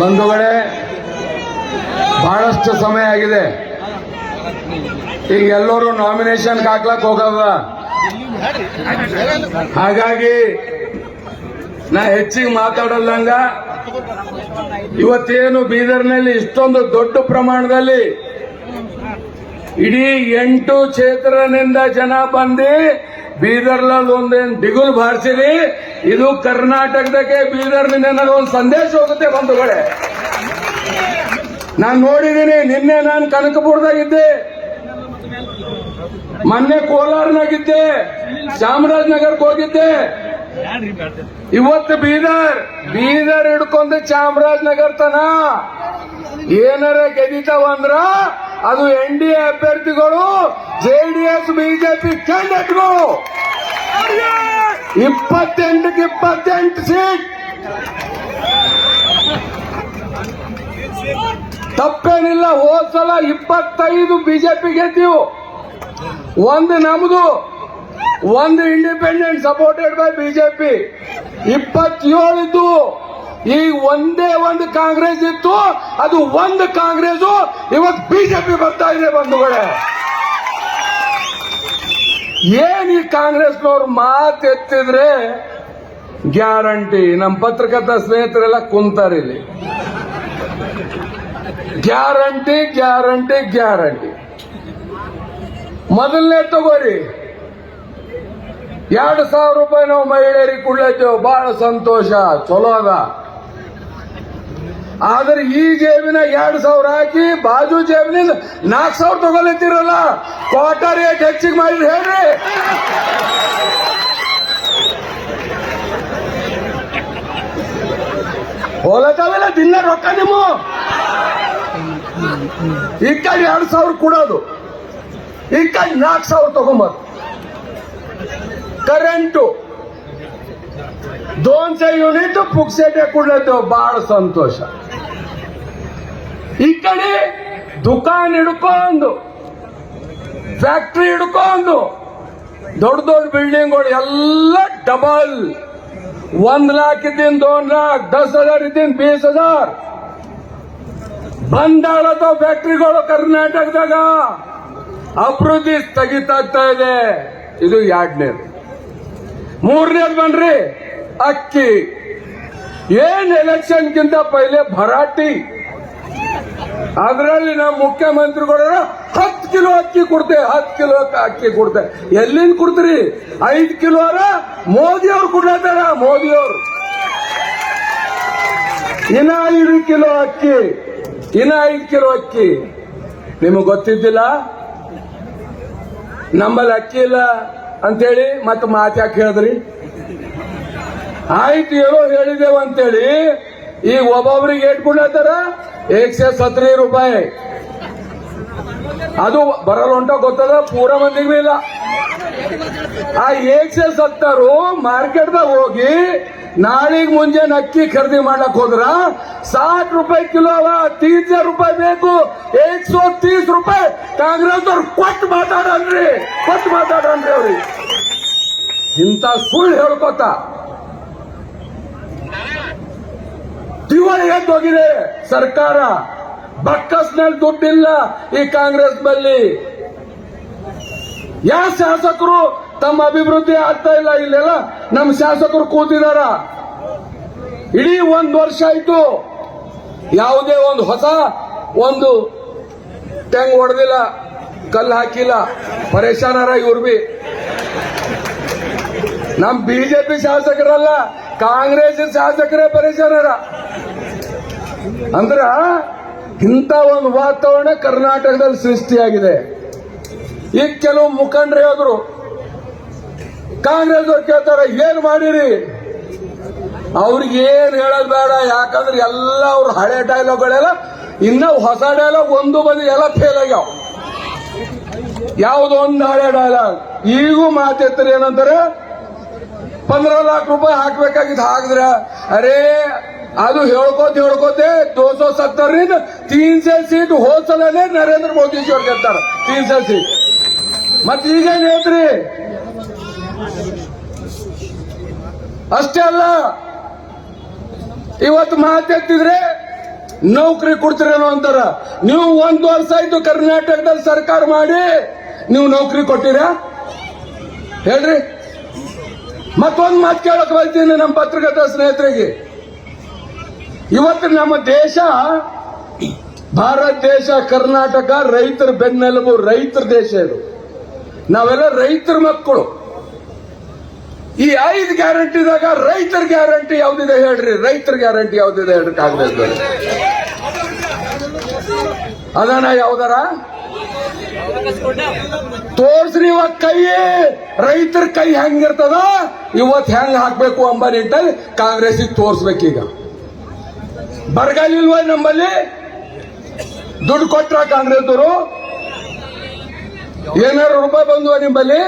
ಬಂಧುಗಳೇ, ಬಹಳಷ್ಟು ಸಮಯ ಆಗಿದೆ. ಈಗ ಎಲ್ಲರೂ ನಾಮಿನೇಷನ್ ಹಾಕ್ಲಕ್ ಹೋಗಲ್ಲ ಹಾಗಾಗಿ ನಾ ಹೆಚ್ಚಿಗೆ ಮಾತಾಡಲ್ಲಂಗ, ಇವತ್ತೇನು ಬೀದರ್ನಲ್ಲಿ ಇಷ್ಟೊಂದು ದೊಡ್ಡ ಪ್ರಮಾಣದಲ್ಲಿ ಇಡೀ ಎಂಟು ಕ್ಷೇತ್ರದಿಂದ ಜನ ಬಂದು ಬೀದರ್ನಲ್ಲಿ ಒಂದೇನು ದಿಗುಲ್ ಬಾರಿಸಿರಿ ಇದು ಕರ್ನಾಟಕದಕ್ಕೆ ಬೀದರ್ನಿಂದ ನನಗೆ ಒಂದು ಸಂದೇಶ ಹೋಗುತ್ತೆ ಬಂಧುಗಳೇ. ನಾನು ನೋಡಿದ್ದೀನಿ ನಿನ್ನೆ ನಾನು ಕನಕಪುರದಾಗಿದ್ದೆ ಮೊನ್ನೆ ಕೋಲಾರನಾಗಿದ್ದೆ. ಚಾಮರಾಜನಗರಕ್ಕೆ ಹೋಗಿದ್ದೆ. ಇವತ್ತು ಬೀದರ್. ಬೀದರ್ ಹಿಡ್ಕೊಂಡು ಚಾಮರಾಜನಗರ್ ತನ ಏನಾರ ಗೆದಿತಾವಂದ್ರ ಅದು ಎನ್ ಡಿ ಎ ಅಭ್ಯರ್ಥಿಗಳು ಜೆಡಿಎಸ್ ಬಿಜೆಪಿ ಕ್ಯಾಂಡಿಡೇಟ್ಗಳು. ಇಪ್ಪತ್ತೆಂಟಕ್ಕೆ ಇಪ್ಪತ್ತೆಂಟು ಸೀಟ್. ತಪ್ಪೇನಿಲ್ಲ, ಹೋದ್ ಸಲ ಇಪ್ಪತ್ತೈದು ಬಿಜೆಪಿ ಗೆದ್ದೀವು. ಒಂದು ನಮ್ದು, ಒಂದು ಇಂಡಿಪೆಂಡೆಂಟ್ ಸಪೋರ್ಟೆಡ್ ಬೈ ಬಿಜೆಪಿ ಇಪ್ಪತ್ತೇಳು ಇದ್ದು, ಈಗ ಒಂದೇ ಒಂದು ಕಾಂಗ್ರೆಸ್ ಇತ್ತು, ಅದು ಒಂದು ಕಾಂಗ್ರೆಸ್ ಇವತ್ತು ಬಿಜೆಪಿ ಬರ್ತಾ ಇದೆ ಬಂಧುಗಳೇ. ಏನ್ ಈ ಕಾಂಗ್ರೆಸ್ನವ್ರು ಮಾತು ಎತ್ತಿದ್ರೆ ಗ್ಯಾರಂಟಿ? ನಮ್ಮ ಪತ್ರಕರ್ತ ಸ್ನೇಹಿತರೆಲ್ಲ ಕುಂತಾರೆ ಇಲ್ಲಿ. Guarantee guarantee guarantee. ಮೊದಲನೇ ತಗೋರಿ. ಎರಡು ಸಾವಿರ ರೂಪಾಯಿ ನಾವು ಮಹಿಳೆಯರಿಗೆ ಕೊಡ್ಲತ್ತೇವೆ ಬಹಳ ಸಂತೋಷ. ಚಲೋ ಅದ. ಆದ್ರೆ ಈ ಜೇಬಿನ ಎರಡು ಸಾವಿರ ಹಾಕಿ ಬಾಜು ಜೇಬಿನಿಂದ ನಾಲ್ಕು ಸಾವಿರ ತಗೊಲತ್ತಿರಲ್ಲ ಕ್ವಾರ್ಟರ್ ರೇಟ್ ಹೆಚ್ಚಿಗೆ ಮಾಡಿರಿ ಹೇಳ್ರಿ ಹೋಲತ್ತಾವೆಲ್ಲ ದಿನ ರೊಕ್ಕ ನಿಮ್ಮ ಈ ಕಡೆ ಎರಡು ಸಾವಿರ ಕೊಡೋದು ಈ ಕಡೆ ನಾಲ್ಕು ಸಾವಿರ ತಗೊಂಬರ್ ಕರೆಂಟು दोनशे युनिट ಪುಕ್ಸೆಟೆ ಕೊಡ್ಲತ್ತೇವೆ ಬಹಳ ಸಂತೋಷ ಈ ಕಡೆ ದುಕಾನ್ ಹಿಡ್ಕೊಂಡು, ಫ್ಯಾಕ್ಟ್ರಿ ಹಿಡ್ಕೊಂಡು, ದೊಡ್ಡ ದೊಡ್ಡ ಬಿಲ್ಡಿಂಗ್ಗಳು ಎಲ್ಲ ಡಬಲ್. ಒಂದ್ ಲಾಖ್ ಇದ್ದೀನಿ ದೋನ್ ಲಾಖ್ ದಸ್ ಹಜಾರ್ ಇದ್ದೀನಿ ಬೀಸ್ ಹಜಾರ್. ಬಂದಾಳದ ಫ್ಯಾಕ್ಟ್ರಿಗಳು ಕರ್ನಾಟಕದಾಗ ಅಭಿವೃದ್ಧಿ ಸ್ಥಗಿತಾಗ್ತಾ ಇದೆ. ಇದು ಎರಡನೇದು. ಮೂರನೇದು ಬನ್ರಿ, ಅಕ್ಕಿ. ಏನ್ ಎಲೆಕ್ಷನ್ಗಿಂತ ಪೈಲೆ ಭರಾಟಿ? ಅದರಲ್ಲಿ ನಮ್ಮ ಮುಖ್ಯಮಂತ್ರಿಗಳು ಹತ್ತು ಕಿಲೋ ಅಕ್ಕಿ ಕೊಡ್ತೇವೆ ಹತ್ತು ಕಿಲೋ ಅಕ್ಕಿ ಕೊಡ್ತೆ. ಎಲ್ಲಿಂದ ಕೊಡ್ತೀರಿ? ಐದು ಕಿಲೋ ಮೋದಿ ಅವ್ರು ಕೊಡ್ಲತ್ತಾರ? ಮೋದಿ ಅವರು ಇನ್ನ ಐದು ಕಿಲೋ ಅಕ್ಕಿ, ಇನ್ನ ಐದು ಕಿಲೋ ಅಕ್ಕಿ. ನಿಮಗೆ ಗೊತ್ತಿದ್ದಿಲ್ಲ? ನಮ್ಮಲ್ಲಿ ಅಕ್ಕಿ ಇಲ್ಲ ಅಂತೇಳಿ ಮತ್ತೆ ಮಾತು ಯಾಕೆ ಹೇಳಿದ್ರಿ? ಆಯ್ತು ಏನೋ ಹೇಳಿದೆವು ಅಂತೇಳಿ. ಈಗ ಒಬ್ಬೊಬ್ರಿಗೆ ಏಟ್ ಕೊಡ್ಲತ್ತಾರ? ಏಕ್ಸೆ ಸತ್ರಿ ರೂಪಾಯಿ. ಅದು ಬರಲ್ಲ ಹೊಂಟ ಗೊತ್ತದ? ಪೂರ ಮಂದಿಗೂ ಇಲ್ಲ. ಆ ಏಕ್ಸೆ ಸತ್ತರು ಮಾರ್ಕೆಟ್ದಾಗ ಹೋಗಿ ನಾಳೆಗೆ ಮುಂಜಾನೆ ಅಕ್ಕಿ ಖರೀದಿ ಮಾಡಕ್ ಹೋದ್ರ ಸಾठ ರೂಪಾಯಿ ಕಿಲೋ ಅವ ತೀಸ್ ರೂಪಾಯಿ ಬೇಕು ಏಕ್ ಸೋ ತೀಸ್ ರೂಪಾಯಿ. ಕಾಂಗ್ರೆಸ್ ಅವ್ರು ಕೊಟ್ಟು ಮಾತಾಡನ್ರಿ ಕೊಟ್ಟು ಮಾತಾಡನ್ರಿ ಅವ್ರಿಗೆ. ಇಂಥ ಸುಳ್ಳು ಹೇಳ್ಕೊತ ಎದ್ದೋಗಿದೆ ಸರ್ಕಾರ ಬಕ್ಕಸ್ನಲ್ಲಿ ದುಡ್ಡಿಲ್ಲ ಈ ಕಾಂಗ್ರೆಸ್ ಬಲ್ಲಿ. ಯಾವ ಶಾಸಕರು ತಮ್ಮ ಅಭಿವೃದ್ಧಿ ಆಗ್ತಾ ಇಲ್ಲ ಇಲ್ಲೆಲ್ಲ? ನಮ್ಮ ಶಾಸಕರು ಕೂತಿದಾರ. ಇಡೀ ಒಂದ್ ವರ್ಷ ಆಯ್ತು. ಯಾವುದೇ ಒಂದು ಹೊಸ ಒಂದು ಟೆಂಗ್ ಹೊಡೆದಿಲ್ಲ, ಕಲ್ಲು ಹಾಕಿಲ್ಲ. ಪರೇಶಾನರ, ಇವ್ರು ಬಿ. ನಮ್ ಬಿಜೆಪಿ ಶಾಸಕರಲ್ಲ, ಕಾಂಗ್ರೆಸ್ ಶಾಸಕರೇ ಪರೇಶಾನರ. ಅಂದ್ರ ಇಂಥ ಒಂದು ವಾತಾವರಣ ಕರ್ನಾಟಕದಲ್ಲಿ ಸೃಷ್ಟಿಯಾಗಿದೆ. ಈಗ ಕೆಲವು ಮುಖಂಡರು ಹೇಳಿದ್ರು ಕಾಂಗ್ರೆಸ್ ಕೇಳ್ತಾರೆ, ಏನ್ ಮಾಡಿರಿ? ಅವ್ರಿಗೆ ಏನ್ ಹೇಳೋದ್ ಬೇಡ, ಯಾಕಂದ್ರೆ ಎಲ್ಲ ಅವ್ರ ಹಳೆ ಡೈಲಾಗ್ಗಳೆಲ್ಲ ಇನ್ನ ಹೊಸ ಡೈಲಾಗ್ ಒಂದು ಬಂದು ಎಲ್ಲ ಫೇಲ್ ಆಗ್ಯಾವ. ಯಾವುದೊಂದು ಹಳೆ ಡೈಲಾಗ್ ಈಗೂ ಮಾತೆತ್ತರಿ ಏನಂತಾರೆ, ಪಂದ್ರ ಲಾಖ ರೂಪಾಯಿ ಹಾಕ್ಬೇಕಾಗಿದ್ ಹಾಕಿದ್ರ ಅರೇ ಅದು ಹೇಳ್ಕೋತ ಹೇಳ್ಕೋತೆ ದೋ ಸौ ಸತ್ತರಿಂದ ತೀನ್ ಸೆ ಸೀಟ್ ಹೋದ್ಸಲನೇ ನರೇಂದ್ರ ಮೋದಿ ಅವ್ರು ಗೆದ್ದಾರ ತೀನ್ ಸೆ ಸೀಟ್. ಮತ್ ಈಗೇನ್ ಹೇಳ್ತ್ರಿ? ಅಷ್ಟೇ ಅಲ್ಲ, ಇವತ್ತು ಮಾತಾಡ್ತಿದ್ರೆ ನೌಕರಿ ಕೊಡ್ತೀರೇನೋ ಅಂತಾರ. ನೀವು ಒಂದ್ ವರ್ಷ ಆಯ್ತು ಕರ್ನಾಟಕದಲ್ಲಿ ಸರ್ಕಾರ ಮಾಡಿ ನೀವು ನೌಕರಿ ಕೊಟ್ಟಿರ? ಹೇಳ್ರಿ. ಮತ್ತೊಂದು ಮಾತು ಕೇಳಕ್ ಬರ್ತೀನಿ ನಮ್ಮ ಪತ್ರಕರ್ತ ಸ್ನೇಹಿತರಿಗೆ. ಇವತ್ತು ನಮ್ಮ ದೇಶ, ಭಾರತ ದೇಶ, ಕರ್ನಾಟಕ, ರೈತರ ಬೆನ್ನೆಲುಬು, ರೈತರ ದೇಶ ಇದು. ನಾವೆಲ್ಲ ರೈತರ ಮಕ್ಕಳು. ಈ ಐದು ಗ್ಯಾರಂಟಿದಾಗ ರೈತರ ಗ್ಯಾರಂಟಿ ಯಾವ್ದಿದೆ ಹೇಳ್ರಿ? ರೈತರ ಗ್ಯಾರಂಟಿ ಯಾವ್ದಿದೆ ಹೇಳ್ರಿ ಕಾಂಗ್ರೆಸ್ ಅದನ್ನ ಯಾವ್ದಾರ? ತೋರ್ಸ್ರಿ ಇವತ್ ಕೈ. ರೈತರ ಕೈ ಹೆಂಗಿರ್ತದ? ಇವತ್ ಹೆಂಗ್ ಹಾಕ್ಬೇಕು ಅಂಬ ನಿಟ್ಟಲ್ಲಿ ಕಾಂಗ್ರೆಸ್ ತೋರ್ಸ್ಬೇಕೀಗ. ಬರಗಾಲ ಇಲ್ವ ನಮ್ಮಲ್ಲಿ? ದುಡ್ಡು ಕೊಟ್ರ ಕಾಂಗ್ರೆಸ್ದವರು? ಏನಾರು ರೂಪಾಯಿ ಬಂದ್ವ ನಿಮ್ಮಲ್ಲಿ?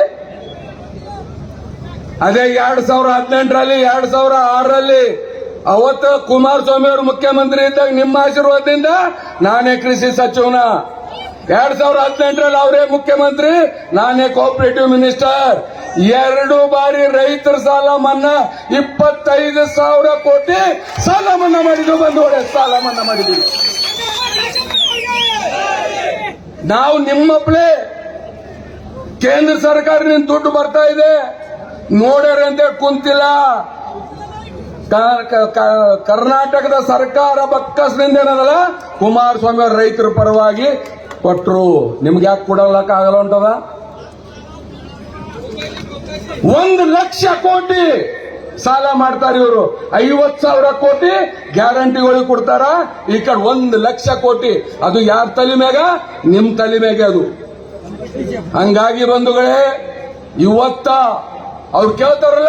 ಅದೇ ಎರಡ್ ಸಾವಿರ ಹದಿನೆಂಟರಲ್ಲಿ, ಎರಡ್ ಸಾವಿರ ಆರರಲ್ಲಿ. ಅವತ್ತು ಕುಮಾರಸ್ವಾಮಿ ಅವರು ಮುಖ್ಯಮಂತ್ರಿ ಇದ್ದಾಗ ನಿಮ್ಮ ಆಶೀರ್ವಾದದಿಂದ ನಾನೇ ಕೃಷಿ ಸಚಿವನ. ಎರಡ್ ಸಾವಿರ ಹದಿನೆಂಟರಲ್ಲಿ ಅವರೇ ಮುಖ್ಯಮಂತ್ರಿ, ನಾನೇ ಕೋಆಪರೇಟಿವ್ ಮಿನಿಸ್ಟರ್ ಎರಡು ಬಾರಿ ರೈತರ ಸಾಲ ಮನ್ನಾ, ಇಪ್ಪತ್ತೈದು ಸಾವಿರ ಕೋಟಿ ಸಾಲ ಮನ್ನಾ ಮಾಡಿದ್ದೀವಿ ಬಂದು ಸಾಲ ಮನ್ನಾ ಮಾಡಿದ್ವಿ ನಾವು ನಿಮ್ಮಪ್ಲೆ ಕೇಂದ್ರ ಸರ್ಕಾರದಿಂದ ದುಡ್ಡು ಬರ್ತಾ ಇದೆ. ನೋಡ್ಯಾರ ಅಂತ ಕುಂತಿಲ್ಲ. ಕರ್ನಾಟಕದ ಸರ್ಕಾರ ಬಕ್ಕಸ್ನಿಂದ ಏನದಲ್ಲ, ಕುಮಾರಸ್ವಾಮಿ ಅವ್ರ ರೈತರ ಪರವಾಗಿ ಕೊಟ್ರು. ನಿಮ್ಗೆ ಯಾಕೆ ಕೊಡಲಕ್ಕಾಗಲ್ಲ ಉಂಟದ ಒಂದು ಲಕ್ಷ ಕೋಟಿ ಸಾಲ ಮಾಡ್ತಾರೆ ಇವರು. ಐವತ್ ಸಾವಿರ ಕೋಟಿ ಗ್ಯಾರಂಟಿಗಳು ಕೊಡ್ತಾರ. ಈ ಕಡೆ ಒಂದು ಲಕ್ಷ ಕೋಟಿ. ಅದು ಯಾರ ತಲೆ ಮ್ಯಾಗ? ನಿಮ್ ತಲೆ ಮ್ಯಾಗೆ ಅದು. ಹಂಗಾಗಿ ಬಂಧುಗಳೇ, ಇವತ್ತ ಅವ್ರು ಕೇಳ್ತಾರಲ್ಲ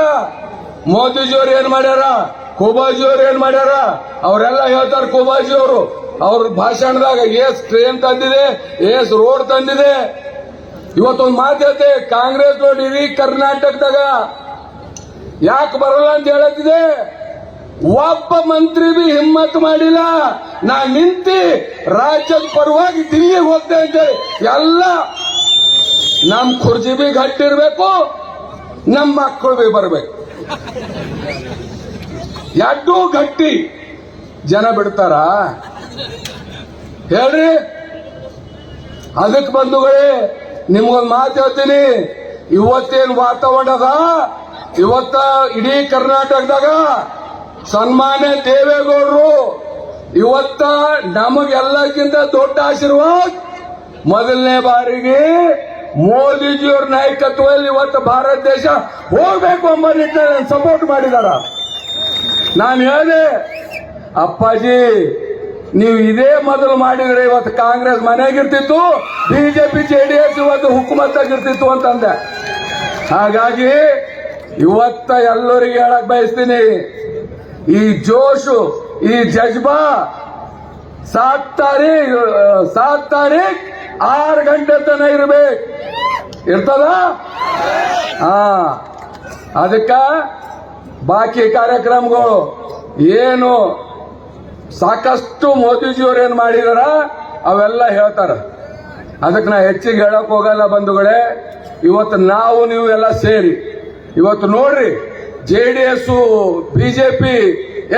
ಮೋದಿಜಿಯವ್ರು ಏನ್ ಮಾಡ್ಯಾರ? ಕೋಬಾಜಿ ಅವ್ರು ಏನ್ ಮಾಡ್ಯಾರ? ಅವರೆಲ್ಲ ಹೇಳ್ತಾರ ಕೋಬಾಜಿ ಅವರು. ಅವ್ರ ಭಾಷಣದಾಗ ಏಸ್ ಟ್ರೈನ್ ತಂದಿದೆ, ಏಸ್ ರೋಡ್ ತಂದಿದೆ. ಇವತ್ತೊಂದು ಮಾತು ಹೇಳ್ತೆ, ಕಾಂಗ್ರೆಸ್ ನೋಡಿ ಇಡೀ ಕರ್ನಾಟಕದಾಗ ಯಾಕೆ ಬರಲ್ಲ ಅಂತ ಹೇಳತ್ತಿದೆ ಒಬ್ಬ ಮಂತ್ರಿ ಬಿ ಹಿಮ್ಮತ್ ಮಾಡಿಲ್ಲ. ನಾ ನಿಂತಿ ರಾಜ್ಯದ ಪರವಾಗಿ ದಿಲ್ಲಿಗೆ ಹೋಗ್ತೆ ಅಂತೇಳಿ ಎಲ್ಲ ನಮ್ ಖುರ್ಜಿ ಬಿ ಗಟ್ಟಿರ್ಬೇಕು ನಮ್ಮ ಮಕ್ಕಳು ಬಿ ಬರ್ಬೇಕು. ಎರಡೂ ಗಟ್ಟಿ. ಜನ ಬಿಡ್ತಾರ? ಹೇಳ್ರಿ. ಅದಕ್ಕೆ ಬಂಧುಗಳೇ ನಿಮ್ಗೊಂದು ಮಾತು ಹೇಳ್ತೀನಿ. ಇವತ್ತೇನ್ ವಾತಾವರಣ ಅದ ಇವತ್ತ ಇಡೀ ಕರ್ನಾಟಕದಾಗ ಸನ್ಮಾನ್ಯ ದೇವೇಗೌಡರು ಇವತ್ತ ನಮಗೆಲ್ಲಕ್ಕಿಂತ ದೊಡ್ಡ ಆಶೀರ್ವಾದ ಮೊದಲನೇ ಬಾರಿಗೆ ಮೋದಿಜಿಯವ್ರ ನಾಯಕತ್ವದಲ್ಲಿ ಇವತ್ತು ಭಾರತ ದೇಶ ಹೋಗ್ಬೇಕು ಎಂಬ ನಿಟ್ಟಿನಲ್ಲಿ ಸಪೋರ್ಟ್ ಮಾಡಿದಾರ. ನಾನು ಹೇಳಿದೆ, ಅಪ್ಪಾಜಿ ನೀವು ಇದೇ ಮೊದಲು ಮಾಡಿದ್ರೆ ಇವತ್ತು ಕಾಂಗ್ರೆಸ್ ಮನೆಯಾಗಿರ್ತಿತ್ತು ಬಿಜೆಪಿ ಜೆಡಿಎಸ್ ಇವತ್ತು ಹುಕ್ಕುಮತ್ತಾಗಿರ್ತಿತ್ತು ಅಂತಂದೆ. ಹಾಗಾಗಿ ಇವತ್ತ ಎಲ್ಲರಿಗೆ ಹೇಳಕ್ ಬಯಸ್ತೀನಿ. ಈ ಜೋಶು, ಈ ಜಜ್ಬಾ, ಸಾತ್ ತಾರೀಖ್ ಸಾತ್ ತಾರೀಖ್ ಆರು ಗಂಟೆ ತನ ಇರ್ಬೇಕು. ಇರ್ತದ? ಹಾ. ಅದಕ್ಕ ಬಾಕಿ ಕಾರ್ಯಕ್ರಮಗಳು ಏನು? ಸಾಕಷ್ಟು ಮೋದಿಜಿಯವ್ರು ಏನ್ ಮಾಡಿದಾರ? ಅವೆಲ್ಲ ಹೇಳ್ತಾರ. ಅದಕ್ಕೆ ನಾ ಹೆಚ್ಚಿಗೆ ಹೇಳಕ್ ಹೋಗಲ್ಲ ಬಂಧುಗಳೇ. ಇವತ್ತು ನಾವು ನೀವು ಎಲ್ಲ ಸೇರಿ. ಇವತ್ತು ನೋಡ್ರಿ, ಜೆ ಡಿ ಎಸ್ ಬಿಜೆಪಿ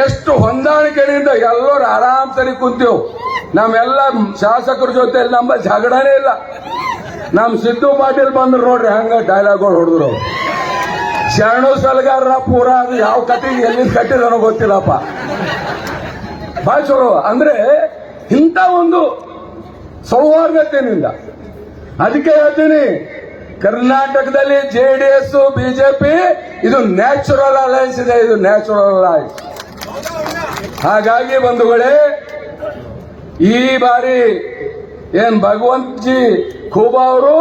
ಎಷ್ಟು ಹೊಂದಾಣಿಕೆಯಿಂದ ಎಲ್ಲರೂ ಆರಾಮ್ ಸರಿ ಕುಂತೀವ್. ನಮ್ಮೆಲ್ಲ ಶಾಸಕರ ಜೊತೆ ನಮ್ಮ ಜಗಳನೇ ಇಲ್ಲ. ನಮ್ ಸಿದ್ದು ಪಾಟೀಲ್ ಬಂದ್ರು ನೋಡ್ರಿ, ಹಂಗ ಡೈಲಾಗ್ಗಳು ಹೊಡೆದ್ರು ಶರಣು ಸಲಗಾರ ಪೂರ ಅದು ಯಾವ ಕಟ್ಟಿಗೆ ಎಲ್ಲಿ ಕಟ್ಟಿದನೋ ಗೊತ್ತಿಲ್ಲಪ್ಪ. ಭಾಳ ಚಲೋ. ಅಂದ್ರೆ ಇಂಥ ಒಂದು ಸೌಹಾರ್ದತೆಯಿಂದ ಅದಕ್ಕೆ ಹೇಳ್ತೀನಿ, ಕರ್ನಾಟಕದಲ್ಲಿ ಜೆ ಡಿ ಎಸ್ ಬಿಜೆಪಿ ಇದು ನ್ಯಾಚುರಲ್ ಅಲಯನ್ಸ್ ಇದೆ, ಇದು ನ್ಯಾಚುರಲ್ ಅಲಯನ್ಸ್ ಹಾಗಾಗಿ ಬಂಧುಗಳೇ, ಈ ಬಾರಿ ಏನ್ ಭಗವಂತ್ ಜಿ ಖೂಬಾ ಅವರು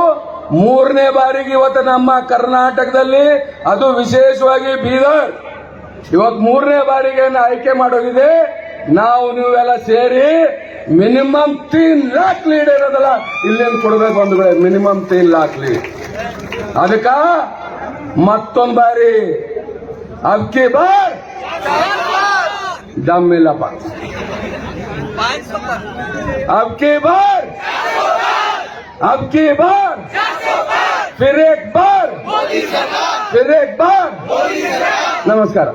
ಮೂರನೇ ಬಾರಿಗೆ ಇವತ್ತು ನಮ್ಮ ಕರ್ನಾಟಕದಲ್ಲಿ, ಅದು ವಿಶೇಷವಾಗಿ ಬೀದರ್. ಇವತ್ತು ಮೂರನೇ ಬಾರಿಗೆ ಆಯ್ಕೆ ಮಾಡೋದಿದೆ ನಾವು ನೀವೆಲ್ಲ ಸೇರಿ ಮಿನಿಮಮ್ ತೀನ್ ಲಾಕ್ ಲೀಡ್ ಇರೋದಲ್ಲ ಇಲ್ಲೇನು ಕೊಡ್ಬೇಕು ಬಂಧುಗಳೇ ಮಿನಿಮಮ್ ತೀನ್ ಲಾಕ್ ಲೀಡ್ ಅದಕ್ಕ ಮತ್ತೊಂದು ಬಾರಿ ಅಬ್ಕಿ ಬಾರ್ ದಮ್ ಇಲ್ಲಪ್ಪ अब की बार अब की बार फिर एक बार फिर एक बार ನಮಸ್ಕಾರ